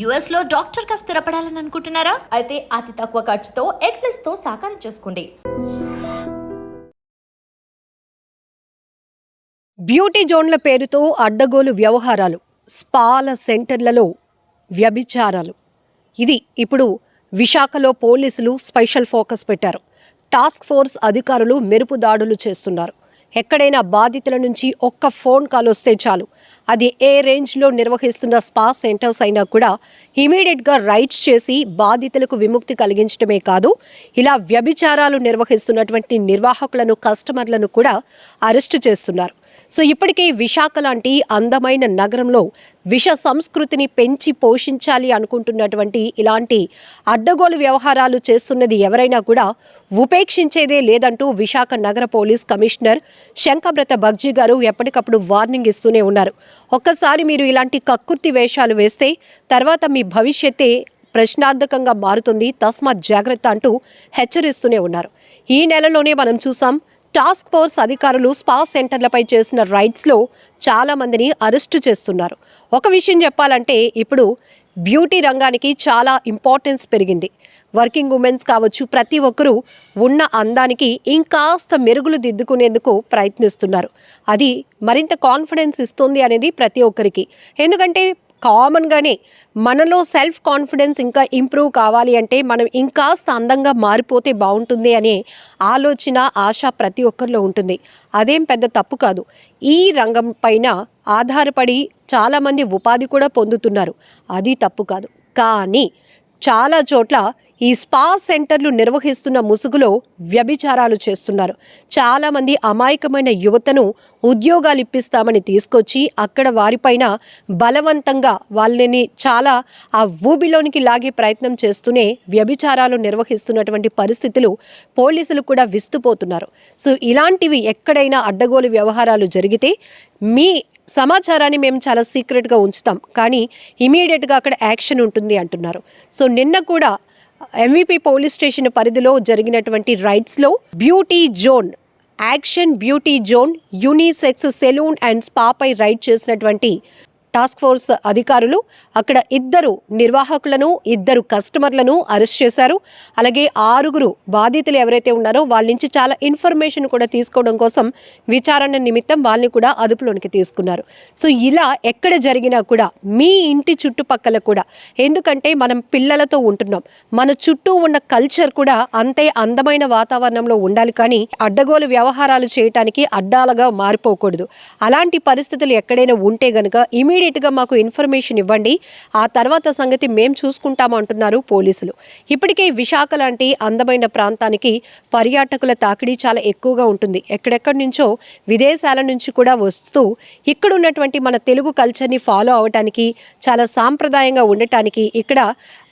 యుఎస్లో డాక్టర్గా స్థిరపడాలని అనుకుంటున్నారా? అయితే అతి తక్కువ ఖర్చుతో ఎగ్ ప్లస్తో సాకారం చేసుకోండి. బ్యూటీ జోన్ల పేరుతో అడ్డగోలు వ్యవహారాలు స్పాల సెంటర్లలో వ్యభిచారాలు. ఇది ఇప్పుడు విశాఖలో పోలీసులు స్పెషల్ ఫోకస్ పెట్టారు. టాస్క్ ఫోర్స్ అధికారులు మెరుపు దాడులు చేస్తున్నారు. ఎక్కడైనా బాధితుల నుంచి ఒక్క ఫోన్ కాల్ వస్తే చాలు. అది ఏ రేంజ్లో నిర్వహిస్తున్న స్పా సెంటర్స్ అయినా కూడా ఇమీడియట్గా రైట్స్ చేసి బాధితులకు విముక్తి కలిగించడమే కాదు ఇలా వ్యభిచారాలు నిర్వహిస్తున్నటువంటి నిర్వాహకులను కస్టమర్లను కూడా అరెస్టు చేస్తున్నారు. సో ఇప్పటికే విశాఖ లాంటి అందమైన నగరంలో విష సంస్కృతిని పెంచి పోషించాలి అనుకుంటున్నటువంటి ఇలాంటి అడ్డగోలు వ్యవహారాలు చేస్తున్నది ఎవరైనా కూడా ఉపేక్షించేదే లేదంటూ విశాఖ నగర పోలీస్ కమిషనర్ శంఖబ్రత బగ్జీ గారు ఎప్పటికప్పుడు వార్నింగ్ ఇస్తూనే ఉన్నారు. ఒక్కసారి మీరు ఇలాంటి కక్కుర్తి వేషాలు వేస్తే తర్వాత మీ భవిష్యత్తే ప్రశ్నార్థకంగా మారుతుంది. తస్మాత్ జాగ్రత్త అంటూ హెచ్చరిస్తూనే ఉన్నారు. ఈ నెలలోనే మనం చూసాం టాస్క్ ఫోర్స్ అధికారులు స్పా సెంటర్లపై చేసిన రైడ్స్లో చాలామందిని అరెస్టు చేస్తున్నారు. ఒక విషయం చెప్పాలంటే ఇప్పుడు బ్యూటీ రంగానికి చాలా ఇంపార్టెన్స్ పెరిగింది. వర్కింగ్ ఉమెన్స్ కావచ్చు ప్రతి ఒక్కరూ ఉన్న అందానికి ఇంకాస్త మెరుగులు దిద్దుకునేందుకు ప్రయత్నిస్తున్నారు. అది మరింత కాన్ఫిడెన్స్ ఇస్తుంది అనేది ప్రతి ఒక్కరికి. ఎందుకంటే కామన్గానే మనలో సెల్ఫ్ కాన్ఫిడెన్స్ ఇంకా ఇంప్రూవ్ కావాలి అంటే మనం ఇంకాస్త అందంగా మారిపోతే బాగుంటుంది అనే ఆలోచన ఆశ ప్రతి ఒక్కరిలో ఉంటుంది. అదేం పెద్ద తప్పు కాదు. ఈ రంగం పైన ఆధారపడి చాలామంది ఉపాధి కూడా పొందుతున్నారు. అది తప్పు కాదు. కానీ చాలా చోట్ల ఈ స్పా సెంటర్లు నిర్వహిస్తున్న ముసుగులో వ్యభిచారాలు చేస్తున్నారు. చాలామంది అమాయకమైన యువతను ఉద్యోగాలు ఇప్పిస్తామని తీసుకొచ్చి అక్కడ వారిపైన బలవంతంగా వాళ్ళని చాలా ఆ ఊబిలోనికి లాగే ప్రయత్నం చేస్తూనే వ్యభిచారాలు నిర్వహిస్తున్నటువంటి పరిస్థితులు పోలీసులు కూడా విస్తుపోతున్నారు. సో ఇలాంటివి ఎక్కడైనా అడ్డగోలు వ్యవహారాలు జరిగితే మీ సమాచారాన్ని మేము చాలా సీక్రెట్గా ఉంచుతాం. కానీ ఇమీడియట్గా అక్కడ యాక్షన్ ఉంటుంది అంటున్నారు. సో నిన్న కూడా ఎంవిపి పోలీస్ స్టేషన్ పరిధిలో జరిగినటువంటి రైడ్స్లో beauty zone action beauty zone unisex salon and స్పాపై raid చేసినటువంటి టాస్క్ ఫోర్స్ అధికారులు అక్కడ ఇద్దరు నిర్వాహకులను ఇద్దరు కస్టమర్లను అరెస్ట్ చేశారు. అలాగే ఆరుగురు బాధితులు ఎవరైతే ఉన్నారో వాళ్ళ నుంచి చాలా ఇన్ఫర్మేషన్ కూడా తీసుకోవడం కోసం విచారణ నిమిత్తం వాళ్ళని కూడా అదుపులోనికి తీసుకున్నారు. సో ఇలా ఎక్కడ జరిగినా కూడా మీ ఇంటి చుట్టుపక్కల కూడా ఎందుకంటే మనం పిల్లలతో ఉంటున్నాం మన చుట్టూ ఉన్న కల్చర్ కూడా అంతే అందమైన వాతావరణంలో ఉండాలి కానీ అడ్డగోలు వ్యవహారాలు చేయటానికి అడ్డాలుగా మారిపోకూడదు. అలాంటి పరిస్థితులు ఎక్కడైనా ఉంటే గనుక ఇమీడియట్గా మాకు ఇన్ఫర్మేషన్ ఇవ్వండి. ఆ తర్వాత సంగతి మేం చూసుకుంటాము అంటున్నారు పోలీసులు. ఇప్పటికే విశాఖ లాంటి అందమైన ప్రాంతానికి పర్యాటకుల తాకిడి చాలా ఎక్కువగా ఉంటుంది. ఎక్కడెక్కడి నుంచో విదేశాల నుంచి కూడా వస్తూ ఇక్కడ ఉన్నటువంటి మన తెలుగు కల్చర్ని ఫాలో అవటానికి చాలా సాంప్రదాయంగా ఉండటానికి ఇక్కడ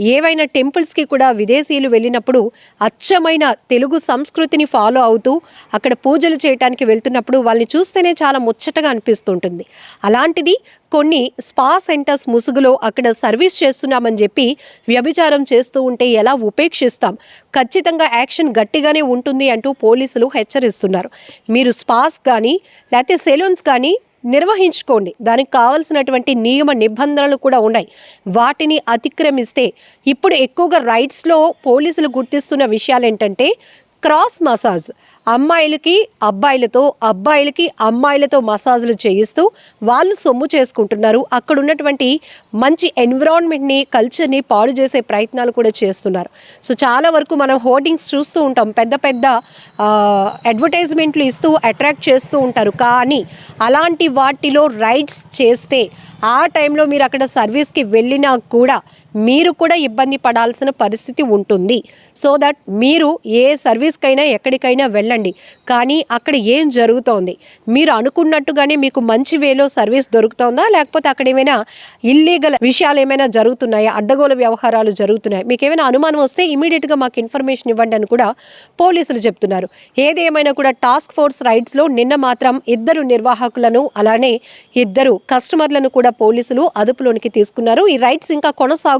ఏవైనా టెంపుల్స్కి కూడా విదేశీయులు వెళ్ళినప్పుడు అచ్చమైన తెలుగు సంస్కృతిని ఫాలో అవుతూ అక్కడ పూజలు చేయటానికి వెళ్తున్నప్పుడు వాళ్ళని చూస్తేనే చాలా ముచ్చటగా అనిపిస్తుంటుంది. అలాంటిది కొన్ని స్పా సెంటర్స్ ముసుగులో అక్కడ సర్వీస్ చేస్తున్నామని చెప్పి వ్యభిచారం చేస్తూ ఉంటే ఎలా ఉపేక్షిస్తాం? ఖచ్చితంగా యాక్షన్ గట్టిగానే ఉంటుంది అంటూ పోలీసులు హెచ్చరిస్తున్నారు. మీరు స్పాస్ కానీ లేకపోతే సెలూన్స్ కానీ నిర్వహించుకోండి. దానికి కావాల్సినటువంటి నియమ నిబంధనలు కూడా ఉన్నాయి. వాటిని అతిక్రమిస్తే ఇప్పుడు ఎక్కువగా రైట్స్లో పోలీసులు గుర్తిస్తున్న విషయాలు ఏంటంటే క్రాస్ మసాజ్. అమ్మాయిలకి అబ్బాయిలతో అబ్బాయిలకి అమ్మాయిలతో మసాజులు చేయిస్తూ వాళ్ళు సొమ్ము చేసుకుంటున్నారు. అక్కడ ఉన్నటువంటి మంచి ఎన్విరాన్మెంట్ని కల్చర్ని పాడు చేసే ప్రయత్నాలు కూడా చేస్తున్నారు. సో చాలా వరకు మనం హోర్డింగ్స్ చూస్తూ ఉంటాం. పెద్ద పెద్ద అడ్వర్టైజ్మెంట్లు ఇస్తూ అట్రాక్ట్ చేస్తూ ఉంటారు. కానీ అలాంటి వాటిలో రైడ్స్ చేస్తే ఆ టైంలో మీరు అక్కడ సర్వీస్కి వెళ్ళినా కూడా మీరు కూడా ఇబ్బంది పడాల్సిన పరిస్థితి ఉంటుంది. సో దట్ మీరు ఏ సర్వీస్కైనా ఎక్కడికైనా వెళ్ళండి. కానీ అక్కడ ఏం జరుగుతోంది? మీరు అనుకున్నట్టుగానే మీకు మంచి వేలో సర్వీస్ దొరుకుతోందా? లేకపోతే అక్కడ ఏమైనా ఇల్లీగల్ విషయాలు ఏమైనా జరుగుతున్నాయా? అడ్డగోలు వ్యవహారాలు జరుగుతున్నాయి? మీకు ఏమైనా అనుమానం వస్తే ఇమీడియట్గా మాకు ఇన్ఫర్మేషన్ ఇవ్వండి అని కూడా పోలీసులు చెప్తున్నారు. ఏదేమైనా కూడా టాస్క్ ఫోర్స్ రైడ్స్లో నిన్న మాత్రం ఇద్దరు నిర్వాహకులను అలానే ఇద్దరు కస్టమర్లను కూడా పోలీసులు అదుపులోనికి తీసుకున్నారు. ఈ రైడ్స్ ఇంకా కొనసాగు